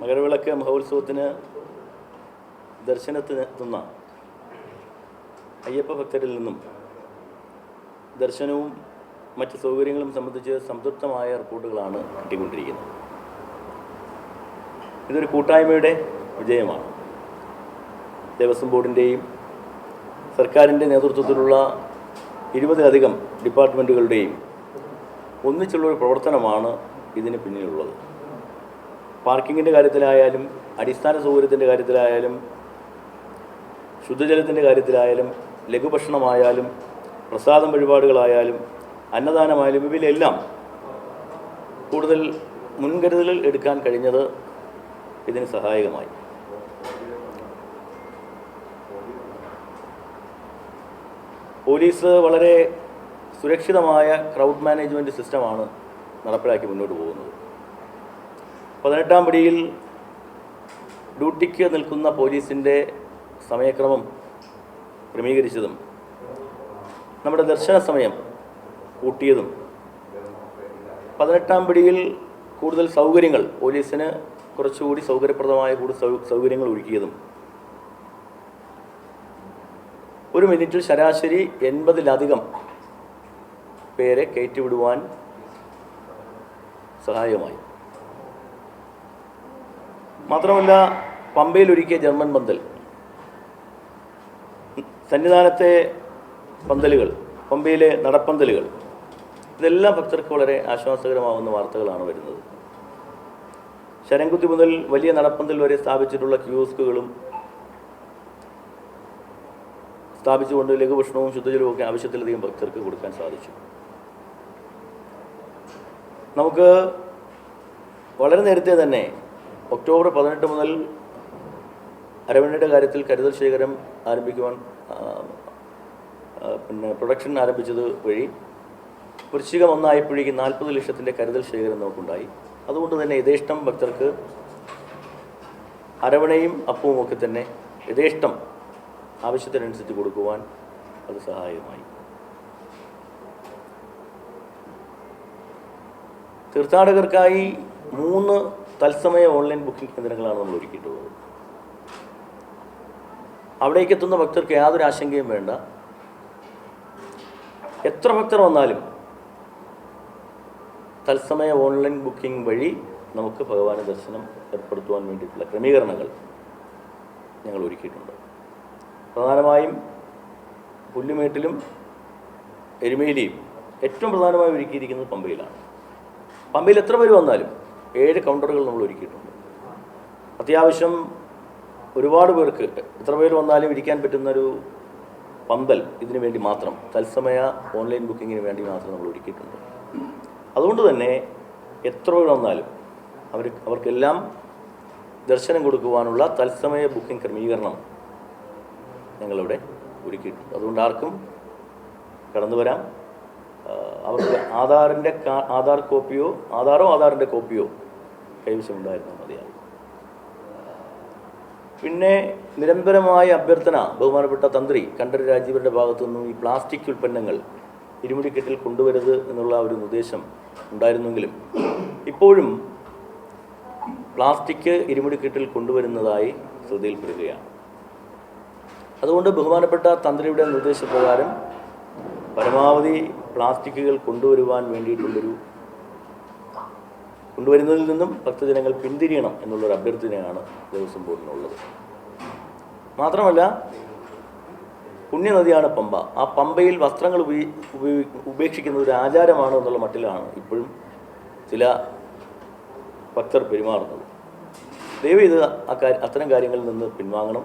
മകരവിളക്ക് മഹോത്സവത്തിന് ദർശനത്തിന് എത്തുന്ന അയ്യപ്പ ഭക്തരിൽ നിന്നും ദർശനവും മറ്റ് സൗകര്യങ്ങളും സംബന്ധിച്ച് സംതൃപ്തമായ റിപ്പോർട്ടുകളാണ് കിട്ടിക്കൊണ്ടിരിക്കുന്നത്. ഇതൊരു കൂട്ടായ്മയുടെ വിജയമാണ്. ദേവസ്വം ബോർഡിന്റെയും സർക്കാരിന്റെ നേതൃത്വത്തിലുള്ള ഇരുപതിലധികം ഡിപ്പാർട്ട്മെന്റുകളുടെയും ഒന്നിച്ചുള്ളൊരു പ്രവർത്തനമാണ് ഇതിന് പിന്നിലുള്ളത്. പാർക്കിങ്ങിന്റെ കാര്യത്തിലായാലും അടിസ്ഥാന സൗകര്യത്തിന്റെ കാര്യത്തിലായാലും ശുദ്ധജലത്തിന്റെ കാര്യത്തിലായാലും ലഘുഭക്ഷണമായാലും പ്രസാദം വഴിപാടുകളായാലും അന്നദാനമായാലും ഇവയിലെല്ലാം കൂടുതൽ മുൻകരുതലുകൾ എടുക്കാൻ കഴിഞ്ഞത് ഇതിന് സഹായകമായി. പോലീസ് വളരെ സുരക്ഷിതമായ ക്രൗഡ് മാനേജ്മെന്റ് സിസ്റ്റമാണ് നടപ്പിലാക്കി മുന്നോട്ട് പോകുന്നത്. പതിനെട്ടാം പടിയിൽ ഡ്യൂട്ടിക്ക് നിൽക്കുന്ന പോലീസിന്റെ സമയക്രമം ക്രമീകരിച്ചതും നമ്മുടെ ദർശന സമയം കൂട്ടിയതും പതിനെട്ടാം പിടിയിൽ കൂടുതൽ സൗകര്യങ്ങൾ പോലീസിന് കുറച്ചുകൂടി സൗകര്യപ്രദമായ കൂടുതൽ സൗകര്യങ്ങൾ ഒരുക്കിയതും. ഒരു മിനിറ്റിൽ ശരാശരി എൺപതിലധികം പേരെ കയറ്റിവിടുവാൻ സഹായകമായി. മാത്രമല്ല പമ്പയിൽ ഒരുക്കിയ ജർമ്മൻ പന്തൽ. സന്നിധാനത്തെ പന്തലുകൾ പമ്പയിലെ നടപ്പന്തലുകൾ. ഇതെല്ലാം ഭക്തർക്ക് വളരെ ആശ്വാസകരമാവുന്ന വാർത്തകളാണ് വരുന്നത്. ശരംകുത്തി മുതൽ വലിയ നടപ്പന്തൽ വരെ സ്ഥാപിച്ചിട്ടുള്ള ക്യൂസ്കുകളും സ്ഥാപിച്ചുകൊണ്ട് ലഘുഭക്ഷണവും ശുദ്ധജലവും ഒക്കെ ആവശ്യത്തിലധികം ഭക്തർക്ക് കൊടുക്കാൻ സാധിച്ചു. നമുക്ക് വളരെ നേരത്തെ തന്നെ ഒക്ടോബർ പതിനെട്ട് മുതൽ അരവണയുടെ കാര്യത്തിൽ കരുതൽ ശേഖരം ആരംഭിക്കുവാൻ പിന്നെ പ്രൊഡക്ഷൻ ആരംഭിച്ചത് വഴി വൃശ്ചികം ഒന്നായപ്പോഴേക്കും നാൽപ്പത് ലക്ഷത്തിന്റെ കരുതൽ ശേഖരം നമുക്കുണ്ടായി. അതുകൊണ്ട് തന്നെ യഥേഷ്ടം ഭക്തർക്ക് അരവണയും അപ്പവും ഒക്കെ തന്നെ യഥേഷ്ടം ആവശ്യത്തിനനുസരിച്ച് കൊടുക്കുവാൻ അത് സഹായകമായി. തീർത്ഥാടകർക്കായി മൂന്ന് തത്സമയ ഓൺലൈൻ ബുക്കിംഗ് കേന്ദ്രങ്ങളാണ് നമ്മൾ ഒരുക്കിയിട്ടുള്ളത്. അവിടേക്ക് എത്തുന്ന ഭക്തർക്ക് യാതൊരു ആശങ്കയും വേണ്ട. എത്ര ഭക്തർ വന്നാലും തത്സമയ ഓൺലൈൻ ബുക്കിംഗ് വഴി നമുക്ക് ഭഗവാന്റെ ദർശനം ഏർപ്പെടുത്തുവാൻ വേണ്ടിയിട്ടുള്ള ക്രമീകരണങ്ങൾ ഞങ്ങൾ ഒരുക്കിയിട്ടുണ്ട്. പ്രധാനമായും പുല്ലുമേട്ടിലും എരുമേലിയും ഏറ്റവും പ്രധാനമായി ഒരുക്കിയിരിക്കുന്നത് പമ്പയിലാണ്. പമ്പയിൽ എത്ര പേര് വന്നാലും ഏഴ് കൗണ്ടറുകൾ നമ്മൾ ഒരുക്കിയിട്ടുണ്ട്. അത്യാവശ്യം ഒരുപാട് പേർക്ക് എത്ര പേര് വന്നാലും ഇരിക്കാൻ പറ്റുന്നൊരു പന്തൽ ഇതിനു വേണ്ടി മാത്രം തത്സമയ ഓൺലൈൻ ബുക്കിങ്ങിന് വേണ്ടി മാത്രം നമ്മൾ ഒരുക്കിയിട്ടുണ്ട്. അതുകൊണ്ട് തന്നെ എത്ര പേർ വന്നാലും അവർ അവർക്കെല്ലാം ദർശനം കൊടുക്കുവാനുള്ള തത്സമയ ബുക്കിംഗ് ക്രമീകരണം ഞങ്ങളിവിടെ ഒരുക്കിയിട്ടുണ്ട്. അതുകൊണ്ട് ആർക്കും കടന്നു വരാം. അവർക്ക് ആധാറിന്റെ ആധാർ കോപ്പിയോ ആധാറോ ആധാറിന്റെ കോപ്പിയോ കൈവശമുണ്ടായിരുന്നാൽ മതിയാകും. പിന്നെ നിരന്തരമായ അഭ്യർത്ഥന ബഹുമാനപ്പെട്ട തന്ത്രി കണ്ഠര് രാജീവരുടെ ഭാഗത്തു നിന്നും ഈ പ്ലാസ്റ്റിക് ഉൽപ്പന്നങ്ങൾ ഇരുമുടിക്കെട്ടിൽ കൊണ്ടുവരരുത് എന്നുള്ള ഒരു നിർദ്ദേശം ഉണ്ടായിരുന്നെങ്കിലും ഇപ്പോഴും പ്ലാസ്റ്റിക് ഇരുമുടിക്കെട്ടിൽ കൊണ്ടുവരുന്നതായി ശ്രദ്ധയിൽപ്പെടുകയാണ്. അതുകൊണ്ട് ബഹുമാനപ്പെട്ട തന്ത്രിയുടെ നിർദ്ദേശപ്രകാരം പരമാവധി പ്ലാസ്റ്റിക്കുകൾ കൊണ്ടുവരുവാൻ വേണ്ടിയിട്ടുള്ളൊരു കൊണ്ടുവരുന്നതിൽ നിന്നും ഭക്തജനങ്ങൾ പിന്തിരിയണം എന്നുള്ളൊരു അഭ്യർത്ഥനയാണ് ദേവസ്വം ബോർഡിനുള്ളത്. മാത്രമല്ല പുണ്യനദിയാണ് പമ്പ. ആ പമ്പയിൽ വസ്ത്രങ്ങൾ ഉപേക്ഷിക്കുന്നത് ഒരു ആചാരമാണ് എന്നുള്ള മട്ടിലാണ് ഇപ്പോഴും ചില ഭക്തർ പെരുമാറുന്നത്. ദയവ് ഇത് അത്തരം കാര്യങ്ങളിൽ നിന്ന് പിൻവാങ്ങണം.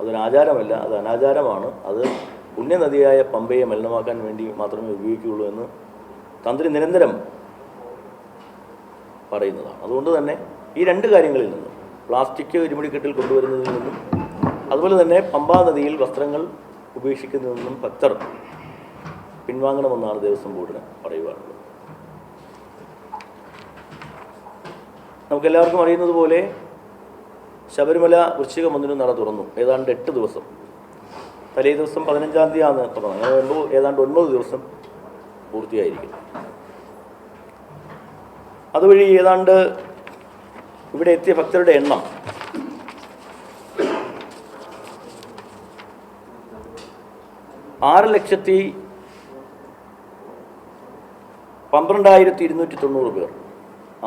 അതൊരാചാരമല്ല അത് അനാചാരമാണ്. അത് പുണ്യനദിയായ പമ്പയെ മലിനമാക്കാൻ വേണ്ടി മാത്രമേ ഉപയോഗിക്കുകയുള്ളൂ എന്ന് തന്ത്രി നിരന്തരം പറയുന്നതാണ്. അതുകൊണ്ട് തന്നെ ഈ രണ്ട് കാര്യങ്ങളിൽ നിന്നും പ്ലാസ്റ്റിക് ഇരുമുടിക്കെട്ടിൽ കൊണ്ടുവരുന്നതിൽ നിന്നും അതുപോലെ തന്നെ പമ്പാ നദിയിൽ വസ്ത്രങ്ങൾ ഉപേക്ഷിക്കുന്നതിൽ നിന്നും ഭക്തർ പിൻവാങ്ങണമെന്നാണ് ദേവസ്വം ബോർഡിന് പറയുവാനുള്ളത്. നമുക്കെല്ലാവർക്കും അറിയുന്നത് പോലെ ശബരിമല വൃശ്ചിക മന്ദിരം നട തുറന്നു. ഏതാണ്ട് എട്ട് ദിവസം. തലേ ദിവസം പതിനഞ്ചാം തീയതിയാണ് തുടങ്ങുന്നത് അങ്ങനെ വരുമ്പോൾ ഏതാണ്ട് ഒൻപത് ദിവസം പൂർത്തിയായിരിക്കും. അതുവഴി ഏതാണ്ട് ഇവിടെ എത്തിയ ഭക്തരുടെ എണ്ണം ആറ് ലക്ഷത്തി പന്ത്രണ്ടായിരത്തി ഇരുന്നൂറ്റി തൊണ്ണൂറ് പേർ.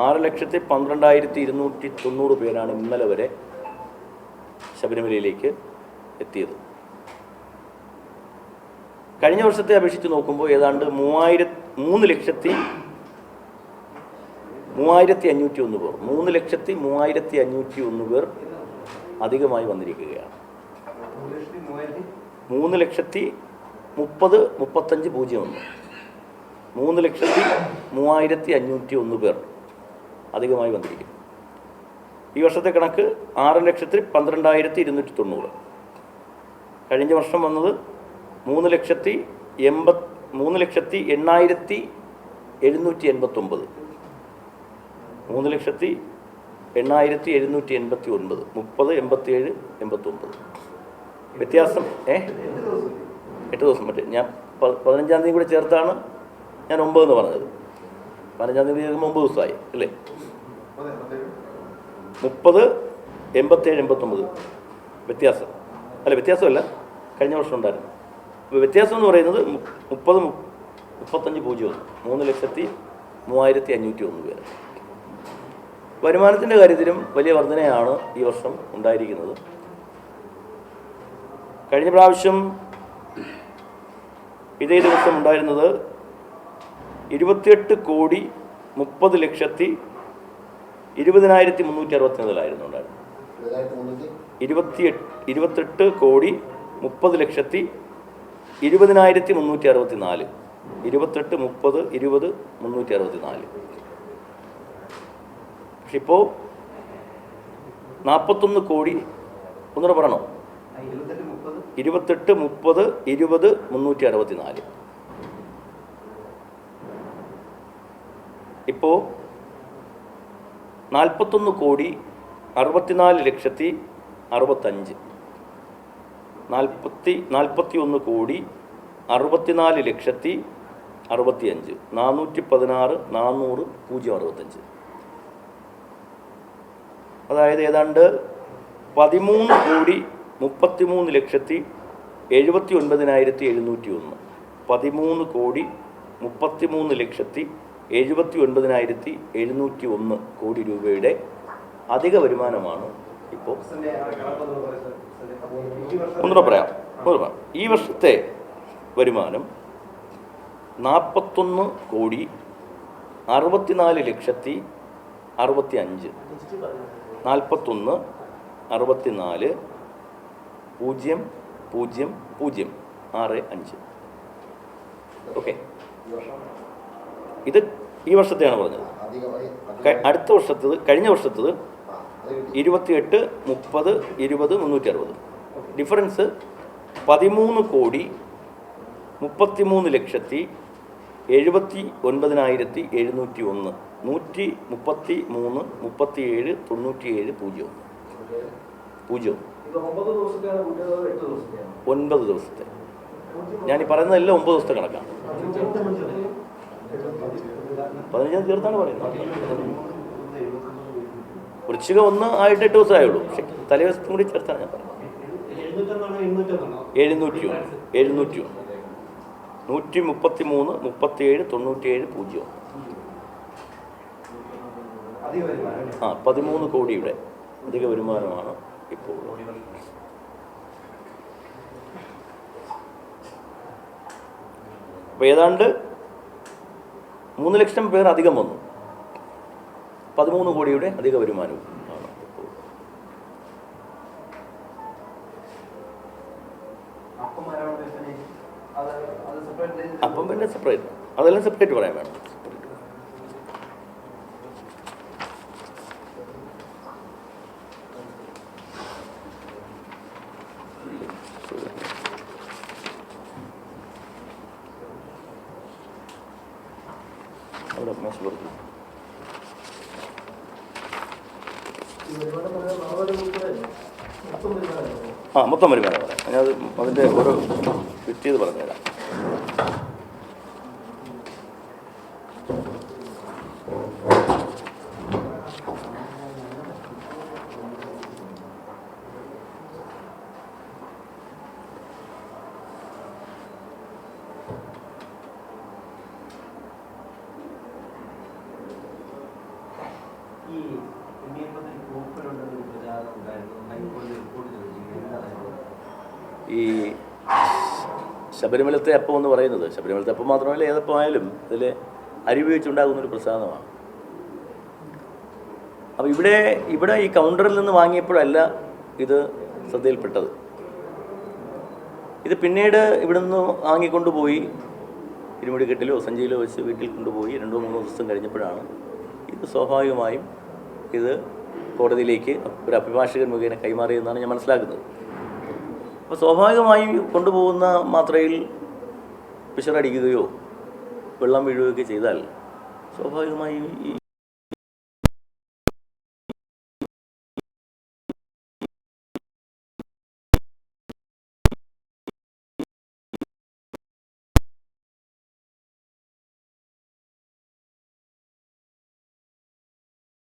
ആറ് ലക്ഷത്തി പന്ത്രണ്ടായിരത്തി ഇരുന്നൂറ്റി തൊണ്ണൂറ് പേരാണ് ഇന്നലെ വരെ ശബരിമലയിലേക്ക് എത്തിയത്. കഴിഞ്ഞ വർഷത്തെ അപേക്ഷിച്ച് നോക്കുമ്പോൾ ഏതാണ്ട് മൂവായിര മൂന്ന് ലക്ഷത്തി മൂവായിരത്തി അഞ്ഞൂറ്റി ഒന്ന് പേർ. മൂന്ന് ലക്ഷത്തി മൂവായിരത്തി അഞ്ഞൂറ്റി ഒന്ന് പേർ അധികമായി വന്നിരിക്കുകയാണ്. മൂന്ന് ലക്ഷത്തി മുപ്പത് മുപ്പത്തഞ്ച് പൂജ്യം ഒന്ന്. മൂന്ന് ലക്ഷത്തി മൂവായിരത്തി അഞ്ഞൂറ്റി ഒന്ന് പേർ അധികമായി വന്നിരിക്കുന്നു. ഈ വർഷത്തെ കണക്ക് ആറ് ലക്ഷത്തി പന്ത്രണ്ടായിരത്തി ഇരുന്നൂറ്റി തൊണ്ണൂറ്. കഴിഞ്ഞ വർഷം വന്നത് മൂന്ന് ലക്ഷത്തി എൺപത് മൂന്ന് ലക്ഷത്തി എണ്ണായിരത്തി എഴുന്നൂറ്റി എൺപത്തൊമ്പത്. മൂന്ന് ലക്ഷത്തി എണ്ണായിരത്തി എഴുന്നൂറ്റി എൺപത്തി ഒൻപത് മുപ്പത് എൺപത്തിയേഴ് എൺപത്തൊമ്പത്. വ്യത്യാസം ഏ? എട്ട് ദിവസം മറ്റേ ഞാൻ പതിനഞ്ചാം തീയതി കൂടി ചേർത്താണ്. ഞാൻ ഒമ്പതെന്ന് പറഞ്ഞത്. പതിനഞ്ചാം തീയതി ചേർക്കുമ്പോൾ ഒമ്പത് ദിവസമായി അല്ലേ? മുപ്പത് എൺപത്തേഴ് എൺപത്തൊമ്പത്. വ്യത്യാസം. അല്ല വ്യത്യാസമല്ല. കഴിഞ്ഞ വർഷം ഉണ്ടായിരുന്നു. വ്യത്യാസം എന്ന് പറയുന്നത് മുപ്പത് മുപ്പത്തഞ്ച് പൂജ്യം ഒന്ന്. മൂന്ന് ലക്ഷത്തി മൂവായിരത്തി അഞ്ഞൂറ്റി ഒന്ന് പേര്. വരുമാനത്തിന്റെ കാര്യത്തിലും വലിയ വർധനയാണ് ഈ വർഷം ഉണ്ടായിരിക്കുന്നത്. കഴിഞ്ഞ പ്രാവശ്യം ഇതേ ദിവസം ഉണ്ടായിരുന്നത് ഇരുപത്തിയെട്ട് കോടി മുപ്പത് ലക്ഷത്തി ഇരുപതിനായിരത്തി മുന്നൂറ്റി അറുപത്തിനാലായിരുന്നു ഉണ്ടായിരുന്നത്. ഇരുപത്തിയെട്ട് ഇരുപത്തെട്ട് കോടി മുപ്പത് ലക്ഷത്തി ഇരുപതിനായിരത്തി മുന്നൂറ്റി അറുപത്തി നാല് ഇരുപത്തെട്ട് മുപ്പത് ഇരുപത് മുന്നൂറ്റി അറുപത്തി നാല് പക്ഷെ ഇപ്പോൾ നാൽപ്പത്തൊന്ന് കോടി ഒന്നുകൂടെ പറയണോ? ഇരുപത്തെട്ട് മുപ്പത് ഇരുപത് മുന്നൂറ്റി അറുപത്തി നാല് ഇപ്പോൾ നാൽപ്പത്തൊന്ന് കോടി അറുപത്തിനാല് ലക്ഷത്തി അറുപത്തഞ്ച്. നാൽപ്പത്തി നാൽപ്പത്തി ഒന്ന് കോടി അറുപത്തിനാല് ലക്ഷത്തി അറുപത്തി അഞ്ച് നാനൂറ്റി പതിനാറ് നാനൂറ് പൂജ്യം അറുപത്തഞ്ച്. അതായത് ഏതാണ്ട് പതിമൂന്ന് കോടി മുപ്പത്തിമൂന്ന് ലക്ഷത്തി എഴുപത്തി ഒൻപതിനായിരത്തി എഴുന്നൂറ്റി ഒന്ന് പതിമൂന്ന് കോടി മുപ്പത്തിമൂന്ന് ലക്ഷത്തി എഴുപത്തി ഒൻപതിനായിരത്തി എഴുന്നൂറ്റി ഒന്ന് കോടി രൂപയുടെ അധിക വരുമാനമാണ് ഇപ്പോൾ ഒന്നുകൂടെ പറയാം. പറയാം ഈ വർഷത്തെ വരുമാനം നാൽപ്പത്തൊന്ന് കോടി അറുപത്തിനാല് ലക്ഷത്തി അറുപത്തി അഞ്ച് നാൽപ്പത്തൊന്ന് അറുപത്തിനാല് പൂജ്യം പൂജ്യം പൂജ്യം ആറ് അഞ്ച്. ഓക്കെ. ഇത് ഈ വർഷത്തെയാണ് പറഞ്ഞത്. അടുത്ത വർഷത്തത് കഴിഞ്ഞ വർഷത്തത് ഇരുപത്തിയെട്ട് മുപ്പത് ഇരുപത് മുന്നൂറ്റി അറുപത് ഡിഫറൻസ് പതിമൂന്ന് കോടി മുപ്പത്തിമൂന്ന് ലക്ഷത്തി എഴുപത്തി ഒൻപതിനായിരത്തി എഴുന്നൂറ്റി ഒന്ന് നൂറ്റി മുപ്പത്തി മൂന്ന് മുപ്പത്തിയേഴ് തൊണ്ണൂറ്റിയേഴ് പൂജ്യം. പൂജ്യം. ഒൻപത് ദിവസത്തെ. ഞാൻ ഈ പറയുന്നതെല്ലാം ഒമ്പത് ദിവസത്തെ കണക്കാണ് പതിനഞ്ചാം തീർത്ഥാണ് പറയുന്നത്? വൃശ്ചികം ഒന്ന് ആയിട്ട് എട്ട് ദിവസമായുള്ളൂ പക്ഷെ തലേദിവസത്തും കൂടി ചേർത്താണ് ഞാൻ പറഞ്ഞത്. എഴുന്നൂറ്റിയോ എഴുന്നൂറ്റിയോ നൂറ്റി മുപ്പത്തി മൂന്ന് മുപ്പത്തിയേഴ് തൊണ്ണൂറ്റിയേഴ് പൂജ്യം ഏഴ് പൂജ്യം. ആ പതിമൂന്ന് കോടിയുടെ അധിക വരുമാനമാണ് ഇപ്പോൾ. അപ്പൊ ഏതാണ്ട് മൂന്ന് ലക്ഷം പേർ അധികം വന്നു. പതിമൂന്ന് കോടിയുടെ അധിക വരുമാനവും അപ്പം പിന്നെ സെപ്പറേറ്റ് അതെല്ലാം സെപ്പറേറ്റ് പറയാൻ വേണം. അവിടെ മാസം ഈ ആ മൊത്തം വരുമാനം പറയാം അതിനത് അതിൻ്റെ ഓരോ ഫിറ്റ് ചെയ്ത് പറഞ്ഞുതരാം Mm-hmm. ഈ ശബരിമലത്തെ അപ്പം എന്ന് പറയുന്നത് ശബരിമലത്തെ അപ്പം മാത്രമല്ല ഏതപ്പമായാലും ഇതിൽ അരിപയോഗിച്ചുണ്ടാകുന്ന ഒരു പ്രസാദമാണ്. അപ്പോൾ ഇവിടെ ഇവിടെ ഈ കൗണ്ടറിൽ നിന്ന് വാങ്ങിയപ്പോഴല്ല ഇത് ശ്രദ്ധയിൽപ്പെട്ടത്. ഇത് പിന്നീട് ഇവിടെ നിന്ന് വാങ്ങിക്കൊണ്ടുപോയി ഇരുമുടിക്കെട്ടിലോ സഞ്ചിയിലോ വെച്ച് വീട്ടിൽ കൊണ്ടുപോയി രണ്ടോ മൂന്നോ ദിവസം കഴിഞ്ഞപ്പോഴാണ് ഇത് സ്വാഭാവികമായും ഇത് കോടതിയിലേക്ക് ഒരു അഭിഭാഷകൻ മുഖേന കൈമാറിയെന്നാണ് ഞാൻ മനസ്സിലാക്കുന്നത്. അപ്പോൾ സ്വാഭാവികമായും കൊണ്ടുപോകുന്ന മാത്രയിൽ പിഷറടിക്കുകയോ വെള്ളം വീഴുകയൊക്കെ ചെയ്താൽ സ്വാഭാവികമായും ഈ